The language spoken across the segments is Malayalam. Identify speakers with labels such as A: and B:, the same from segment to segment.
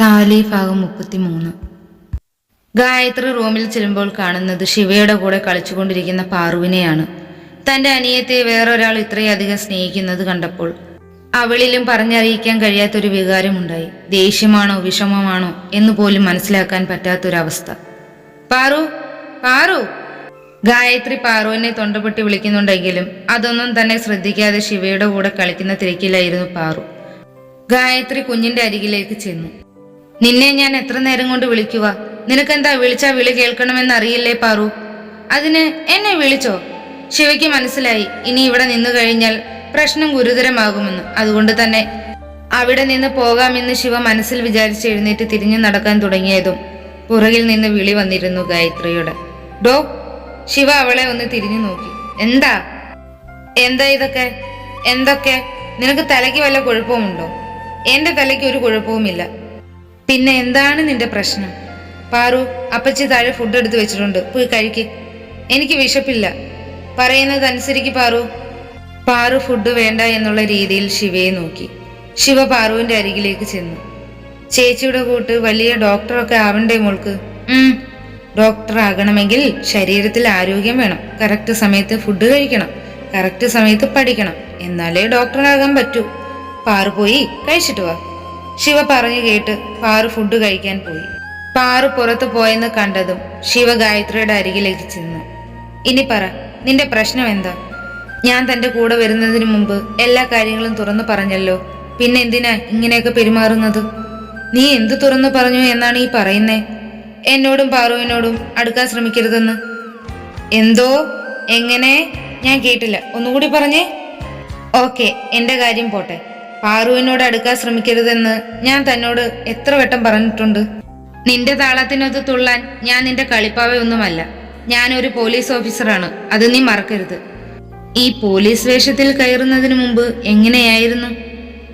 A: താലി ഭാഗം മുപ്പത്തിമൂന്ന്. ഗായത്രി റൂമിൽ ചെല്ലുമ്പോൾ കാണുന്നത് ശിവയുടെ കൂടെ കളിച്ചുകൊണ്ടിരിക്കുന്ന പാറുവിനെയാണ്. തന്റെ അനിയത്തെ വേറൊരാൾ ഇത്രയധികം സ്നേഹിക്കുന്നത് കണ്ടപ്പോൾ അവളിലും പറഞ്ഞറിയിക്കാൻ കഴിയാത്തൊരു വികാരമുണ്ടായി. ദേഷ്യമാണോ വിഷമമാണോ എന്ന് പോലും മനസ്സിലാക്കാൻ പറ്റാത്തൊരവസ്ഥ. പാറു പാറു! ഗായത്രി പാറുവിനെ തൊണ്ടപൊട്ടി വിളിക്കുന്നുണ്ടെങ്കിലും അതൊന്നും തന്നെ ശ്രദ്ധിക്കാതെ ശിവയുടെ കൂടെ കളിക്കുന്ന തിരക്കിലായിരുന്നു പാറു. ഗായത്രി കുഞ്ഞിന്റെ അരികിലേക്ക് ചെന്നു. നിന്നെ ഞാൻ എത്ര നേരം കൊണ്ട് വിളിക്കുക നിനക്കെന്താ വിളിച്ചാ വിളി കേൾക്കണമെന്ന് അറിയില്ലേ പാറു? അതിന് എന്നെ വിളിച്ചോ? ശിവയ്ക്ക് മനസ്സിലായി. ഇനി ഇവിടെ നിന്നു കഴിഞ്ഞാൽ പ്രശ്നം ഗുരുതരമാകുമെന്ന്. അതുകൊണ്ട് തന്നെ അവിടെ നിന്ന് പോകാമെന്ന് ശിവ മനസ്സിൽ വിചാരിച്ച് എഴുന്നേറ്റ് തിരിഞ്ഞു നടക്കാൻ തുടങ്ങിയതും പുറകിൽ നിന്ന് വിളി വന്നിരുന്നു ഗായത്രിയുടെ. ഡോ ശിവ അവളെ ഒന്ന് തിരിഞ്ഞു നോക്കി. എന്താ? എന്താ ഇതൊക്കെ? എന്തൊക്കെ? നിനക്ക് തലയ്ക്ക് വല്ല കുഴപ്പമുണ്ടോ എന്റെ തലയ്ക്ക് ഒരു കുഴപ്പവുമില്ല. പിന്നെ എന്താണ് നിന്റെ പ്രശ്നം? പാറു അപ്പച്ചി താഴെ ഫുഡ് എടുത്തു വെച്ചിട്ടുണ്ട്. പോയി കഴിക്ക്. എനിക്ക് വിശപ്പില്ല. പറയുന്നത് അനുസരിക്ക് പാറു. പാറു ഫുഡ് വേണ്ട എന്നുള്ള രീതിയിൽ ശിവയെ നോക്കി. ശിവ പാറുവിന്റെ അരികിലേക്ക് ചെന്നു. ചേച്ചിയുടെ കൂട്ട് വലിയ ഡോക്ടറൊക്കെ ആവണ്ടേ മോൾക്ക്? ഡോക്ടർ ആകണമെങ്കിൽ ശരീരത്തിൽ ആരോഗ്യം വേണം. കറക്റ്റ് സമയത്ത് ഫുഡ് കഴിക്കണം. കറക്റ്റ് സമയത്ത് പഠിക്കണം. എന്നാലേ ഡോക്ടറാകാൻ പറ്റൂ. പാറു പോയി കഴിച്ചിട്ട് വാ. ശിവ പറഞ്ഞു കേട്ട് പാറു ഫുഡ് കഴിക്കാൻ പോയി. പാറു പുറത്തു പോയെന്ന് കണ്ടതും ശിവ ഗായത്രിയുടെ അരികിലേക്ക് ചെന്നു. ഇനി പറ നിന്റെ പ്രശ്നം എന്താ? ഞാൻ തന്റെ കൂടെ വരുന്നതിന് മുമ്പ് എല്ലാ കാര്യങ്ങളും തുറന്നു പറഞ്ഞല്ലോ. പിന്നെ എന്തിനാ ഇങ്ങനെയൊക്കെ പെരുമാറുന്നത്? നീ എന്ത് തുറന്നു പറഞ്ഞു എന്നാണ് ഈ പറയുന്നേ? എന്നോടും പാറുവിനോടും അടുക്കാൻ ശ്രമിക്കരുതെന്ന്. എന്തോ? എങ്ങനെ? ഞാൻ കേട്ടില്ല. ഒന്നുകൂടി പറഞ്ഞേ? ഓക്കെ എന്റെ കാര്യം പോട്ടെ. പാറുവിനോട് അടുക്കാൻ ശ്രമിക്കരുതെന്ന് ഞാൻ തന്നോട് എത്ര വട്ടം പറഞ്ഞിട്ടുണ്ട്. നിന്റെ താളത്തിനൊത്ത് തുള്ളാൻ ഞാൻ നിന്റെ കളിപ്പാവയൊന്നുമല്ല. ഞാനൊരു പോലീസ് ഓഫീസറാണ്. അത് നീ മറക്കരുത്. ഈ പോലീസ് വേഷത്തിൽ കയറുന്നതിന് മുമ്പ് എങ്ങനെയായിരുന്നു?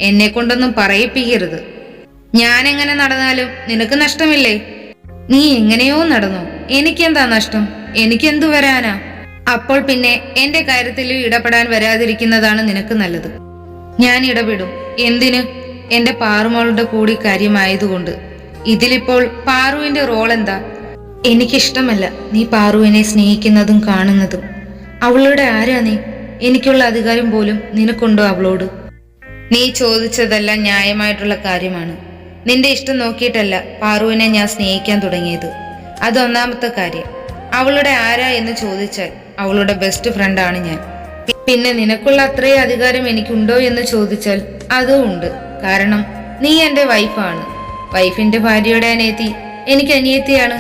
A: എന്നെ കൊണ്ടൊന്നും പറയിപ്പിക്കരുത്. ഞാൻ എങ്ങനെ നടന്നാലും നിനക്ക് നഷ്ടമില്ലേ? നീ എങ്ങനെയോ നടന്നു. എനിക്കെന്താ നഷ്ടം? എനിക്കെന്തു വരാനാ? അപ്പോൾ പിന്നെ എന്റെ കാര്യത്തിൽ ഇടപെടാൻ വരാതിരിക്കുന്നതാണ് നിനക്ക് നല്ലത്. ഞാൻ ഇടപെടും എന്തിന്? എന്റെ പാറുമോളുടെ കൂടി കാര്യമായതുകൊണ്ട്. ഇതിലിപ്പോൾ പാറുവിന്റെ റോൾ എന്താ? എനിക്കിഷ്ടമല്ല നീ പാറുവിനെ സ്നേഹിക്കുന്നതും കാണുന്നതും. അവളുടെ ആരാ നീ? എനിക്കുള്ള അധികാരം പോലും നിനക്കുണ്ടോ അവളോട്? നീ ചോദിച്ചതെല്ലാം ന്യായമായിട്ടുള്ള കാര്യമാണ്. നിന്റെ ഇഷ്ടം നോക്കിയിട്ടല്ല പാറുവിനെ ഞാൻ സ്നേഹിക്കാൻ തുടങ്ങിയത്. അതൊന്നാമത്തെ കാര്യം. അവളുടെ ആരാ എന്ന് ചോദിച്ചാൽ അവളുടെ ബെസ്റ്റ് ഫ്രണ്ടാണ് ഞാൻ. പിന്നെ നിനക്കുള്ള അത്രയും അധികാരം എനിക്കുണ്ടോ എന്ന് ചോദിച്ചാൽ അതും ഉണ്ട്. കാരണം നീ എന്റെ വൈഫാണ് വൈഫിന്റെ ഭാര്യയുടെ അനിയത്തി എനിക്ക് അനിയത്തിയാണ്.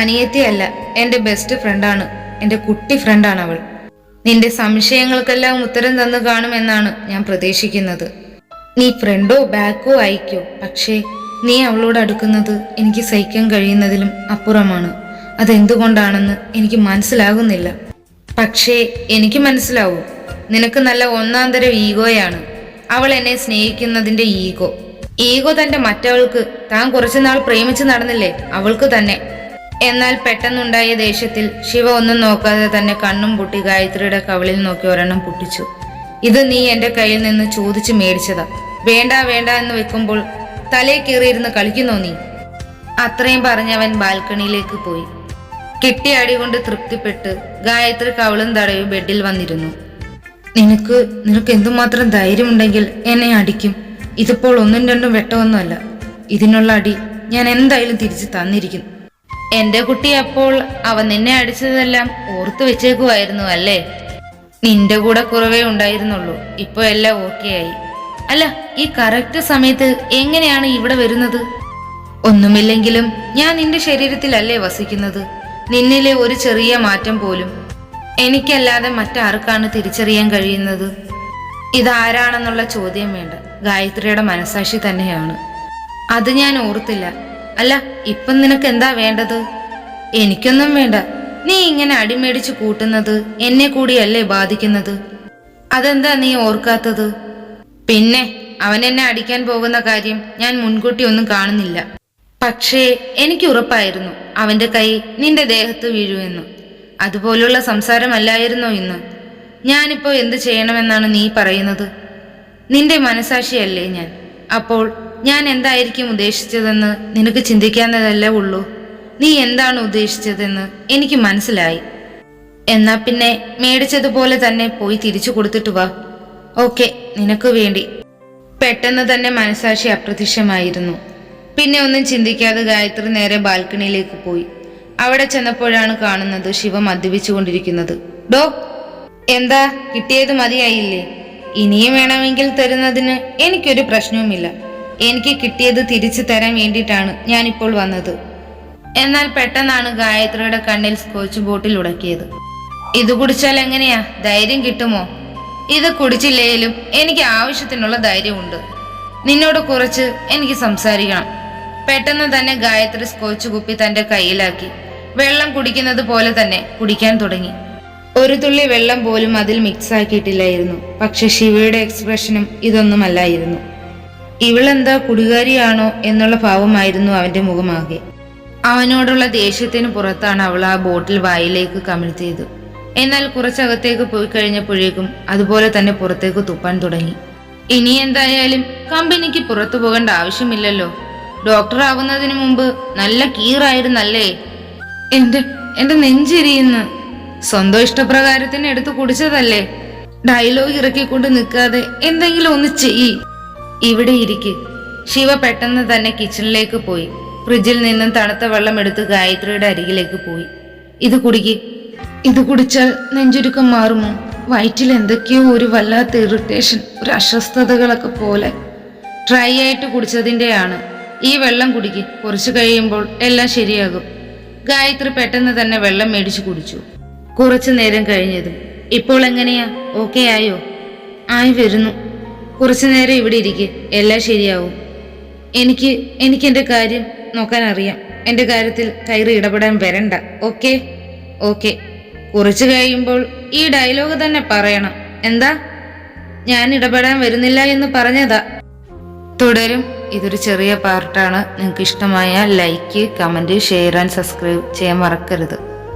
A: അനിയത്തിയല്ല എന്റെ ബെസ്റ്റ് ഫ്രണ്ടാണ് എന്റെ കുട്ടി ഫ്രണ്ടാണ് അവൾ. നിന്റെ സംശയങ്ങൾക്കെല്ലാം ഉത്തരം തന്നു കാണുമെന്നാണ് ഞാൻ പ്രതീക്ഷിക്കുന്നത്. നീ ഫ്രണ്ടോ ബാക്കോ അയക്കോ പക്ഷേ നീ അവളോട് അടുക്കുന്നത് എനിക്ക് സഹിക്കാൻ കഴിയുന്നതിലും അപ്പുറമാണ്. അതെന്തുകൊണ്ടാണെന്ന് എനിക്ക് മനസ്സിലാകുന്നില്ല. പക്ഷേ എനിക്ക് മനസ്സിലാവും. നിനക്ക് നല്ല ഒന്നാം തരം ഈഗോയാണ്. അവൾ എന്നെ സ്നേഹിക്കുന്നതിന്റെ ഈഗോ. ഈഗോ തന്റെ മറ്റവൾക്ക് താൻ കുറച്ചുനാൾ പ്രേമിച്ച് നടന്നില്ലേ? അവൾക്ക് തന്നെ. എന്നാൽ പെട്ടെന്നുണ്ടായ ദേഷ്യത്തിൽ ശിവ ഒന്നും നോക്കാതെ തന്നെ കണ്ണും പൊട്ടി ഗായത്രിയുടെ കവിളിൽ നോക്കി ഒരെണ്ണം പൊട്ടിച്ചു. ഇത് നീ എന്റെ കയ്യിൽ നിന്ന് ചോദിച്ചു മേടിച്ചതാ. വേണ്ട വേണ്ട എന്ന് വെക്കുമ്പോൾ തലേ കയറിയിരുന്ന് കളിക്കുന്നോ നീ? അത്രയും പറഞ്ഞവൻ ബാൽക്കണിയിലേക്ക് പോയി. കിട്ടിയ അടി കൊണ്ട് തൃപ്തിപ്പെട്ട് ഗായത്രി കവളും തടയും ബെഡിൽ വന്നിരുന്നു. നിനക്ക് നിനക്ക് എന്തുമാത്രം ധൈര്യമുണ്ടെങ്കിൽ എന്നെ അടിക്കും. ഇതിപ്പോൾ ഒന്നും രണ്ടും വെട്ടമൊന്നുമല്ല. ഇതിനുള്ള അടി ഞാൻ എന്തായാലും തിരിച്ചു തന്നിരിക്കുന്നു എന്റെ കുട്ടി അപ്പോൾ അവൻ നിന്നെ അടിച്ചതെല്ലാം ഓർത്തു വെച്ചേക്കുമായിരുന്നു അല്ലേ? നിന്റെ കൂടെ കുറവേ ഉണ്ടായിരുന്നുള്ളൂ. ഇപ്പൊ എല്ലാം ഓക്കെ ആയി അല്ല ഈ കറക്റ്റ് സമയത്ത് എങ്ങനെയാണ് ഇവിടെ വരുന്നത്? ഒന്നുമില്ലെങ്കിലും ഞാൻ നിന്റെ ശരീരത്തിലല്ലേ വസിക്കുന്നത്. നിന്നിലെ ഒരു ചെറിയ മാറ്റം പോലും എനിക്കല്ലാതെ മറ്റാർക്കാണ് തിരിച്ചറിയാൻ കഴിയുന്നത്? ഇതാരാണെന്നുള്ള ചോദ്യം വേണ്ട. ഗായത്രിയുടെ മനസാക്ഷി തന്നെയാണ്. അത് ഞാൻ ഓർത്തില്ല. അല്ല ഇപ്പം നിനക്ക് എന്താ വേണ്ടത്? എനിക്കൊന്നും വേണ്ട. നീ ഇങ്ങനെ അടിമേടിച്ച് കൂട്ടുന്നത് എന്നെ കൂടിയല്ലേ ബാധിക്കുന്നത്? അതെന്താ നീ ഓർക്കാത്തത്? പിന്നെ അവൻ എന്നെ അടിക്കാൻ പോകുന്ന കാര്യം ഞാൻ മുൻകൂട്ടി ഒന്നും കാണുന്നില്ല. പക്ഷേ എനിക്ക് ഉറപ്പായിരുന്നു അവന്റെ കൈ നിന്റെ ദേഹത്ത് വീഴുമെന്ന് അതുപോലുള്ള സംസാരമല്ലായിരുന്നോ ഇന്ന്? ഞാനിപ്പോ എന്ത് ചെയ്യണമെന്നാണ് നീ പറയുന്നത്? നിന്റെ മനസാക്ഷിയല്ലേ ഞാൻ. അപ്പോൾ ഞാൻ എന്തായിരിക്കും ഉദ്ദേശിച്ചതെന്ന് നിനക്ക് ചിന്തിക്കാവുന്നതല്ലേ ഉള്ളൂ. നീ എന്താണ് ഉദ്ദേശിച്ചതെന്ന് എനിക്ക് മനസ്സിലായി. എന്നാ പിന്നെ മേടിച്ചതുപോലെ തന്നെ പോയി തിരിച്ചു കൊടുത്തിട്ട് വാ. ഓക്കെ നിനക്ക് വേണ്ടി. പെട്ടെന്ന് തന്നെ മനസാക്ഷി അപ്രത്യക്ഷമായിരുന്നു. പിന്നെ ഒന്നും ചിന്തിക്കാതെ ഗായത്രി നേരെ ബാൽക്കണിയിലേക്ക് പോയി. അവിടെ ചെന്നപ്പോഴാണ് കാണുന്നത് ശിവ മദ്യപിച്ചുകൊണ്ടിരിക്കുന്നത്. ഡോ എന്താ? കിട്ടിയത് മതിയായില്ലേ? ഇനിയും വേണമെങ്കിൽ തരുന്നതിന് എനിക്കൊരു പ്രശ്നവുമില്ല. എനിക്ക് കിട്ടിയത് തിരിച്ചു തരാൻ വേണ്ടിയിട്ടാണ് ഞാനിപ്പോൾ വന്നത്. എന്നാൽ പെട്ടെന്നാണ് ഗായത്രിയുടെ കണ്ണിൽ സ്കോച്ച് ബോട്ടിൽ ഉടക്കിയത്. ഇത് കുടിച്ചാൽ എങ്ങനെയാ? ധൈര്യം കിട്ടുമോ? ഇത് കുടിച്ചില്ലെങ്കിലും എനിക്ക് ആവശ്യത്തിനുള്ള ധൈര്യമുണ്ട്. നിന്നോട് കുറച്ച് എനിക്ക് സംസാരിക്കണം. പെട്ടെന്ന് തന്നെ ഗായത്രി സ്കോച്ച് കുപ്പി തന്റെ കയ്യിലാക്കി. വെള്ളം കുടിക്കുന്നത് പോലെ തന്നെ കുടിക്കാൻ തുടങ്ങി. ഒരു തുള്ളി വെള്ളം പോലും അതിൽ മിക്സ് ആക്കിയിട്ടില്ലായിരുന്നു. പക്ഷെ ശിവയുടെ എക്സ്പ്രഷനും ഇതൊന്നുമല്ലായിരുന്നു. ഇവളെന്താ കുടികാരിയാണോ എന്നുള്ള ഭാവമായിരുന്നു അവന്റെ മുഖമാകെ. അവനോടുള്ള ദേഷ്യത്തിന് പുറത്താണ് അവൾ ആ ബോട്ടിൽ വായിലേക്ക് കമിഴ്ത്തിയത്. എന്നാൽ കുറച്ചകത്തേക്ക് പോയി കഴിഞ്ഞപ്പോഴേക്കും അതുപോലെ തന്നെ പുറത്തേക്ക് തുപ്പാൻ തുടങ്ങി. ഇനി എന്തായാലും കമ്പനിക്ക് പുറത്തു പോകേണ്ട ആവശ്യമില്ലല്ലോ. ഡോക്ടർ ആവുന്നതിന് മുമ്പ് നല്ല കീറായിരുന്നല്ലേ? എന്റെ എന്റെ നെഞ്ചിരിയുന്നു. സ്വന്തം ഇഷ്ടപ്രകാരത്തിന് എടുത്തു കുടിച്ചതല്ലേ? ഡയലോഗ് ഇറക്കിക്കൊണ്ട് നിൽക്കാതെ എന്തെങ്കിലും ഒന്ന് ചെയ്യ്. ഇവിടെ ഇരിക്ക്. ശിവ പെട്ടെന്ന് തന്നെ കിച്ചണിലേക്ക് പോയി. ഫ്രിഡ്ജിൽ നിന്നും തണുത്ത വെള്ളം എടുത്ത് ഗായത്രിയുടെ അരികിലേക്ക് പോയി. ഇത് കുടിക്ക്. ഇത് കുടിച്ചാൽ നെഞ്ചുരുക്കം മാറുമോ? വയറ്റിൽ എന്തൊക്കെയോ ഒരു വല്ലാത്ത ഇറിറ്റേഷൻ ഒരു അസ്വസ്ഥതകളൊക്കെ പോലെ. ഡ്രൈ ആയിട്ട് കുടിച്ചതിന്റെയാണ് ഈ വെള്ളം കുടിക്ക്. കുറച്ചു കഴിയുമ്പോൾ എല്ലാം ശരിയാകും. ഗായത്രി പെട്ടെന്ന് തന്നെ വെള്ളം മേടിച്ചു കുടിച്ചു. കുറച്ചു നേരം കഴിഞ്ഞതും. ഇപ്പോൾ എങ്ങനെയാ? ഓക്കെ ആയോ? ആയി വരുന്നു. കുറച്ചു നേരം ഇവിടെ ഇരിക്കെ. എല്ലാം ശരിയാവും. എനിക്ക് എനിക്ക് എന്റെ കാര്യം നോക്കാൻ അറിയാം എന്റെ കാര്യത്തിൽ കയറി ഇടപെടാൻ വരണ്ട. ഓക്കെ? ഓക്കെ. കുറച്ചു കഴിയുമ്പോൾ ഈ ഡയലോഗ് തന്നെ പറയണം. എന്താ? ഞാൻ ഇടപെടാൻ വരുന്നില്ല എന്ന് പറഞ്ഞതാ. തുടരും. ഇതൊരു ചെറിയ പാർട്ടാണ്. നിങ്ങൾക്ക് ഇഷ്ടമായ like comment share and subscribe ചെയ്യാൻ മറക്കരുത്.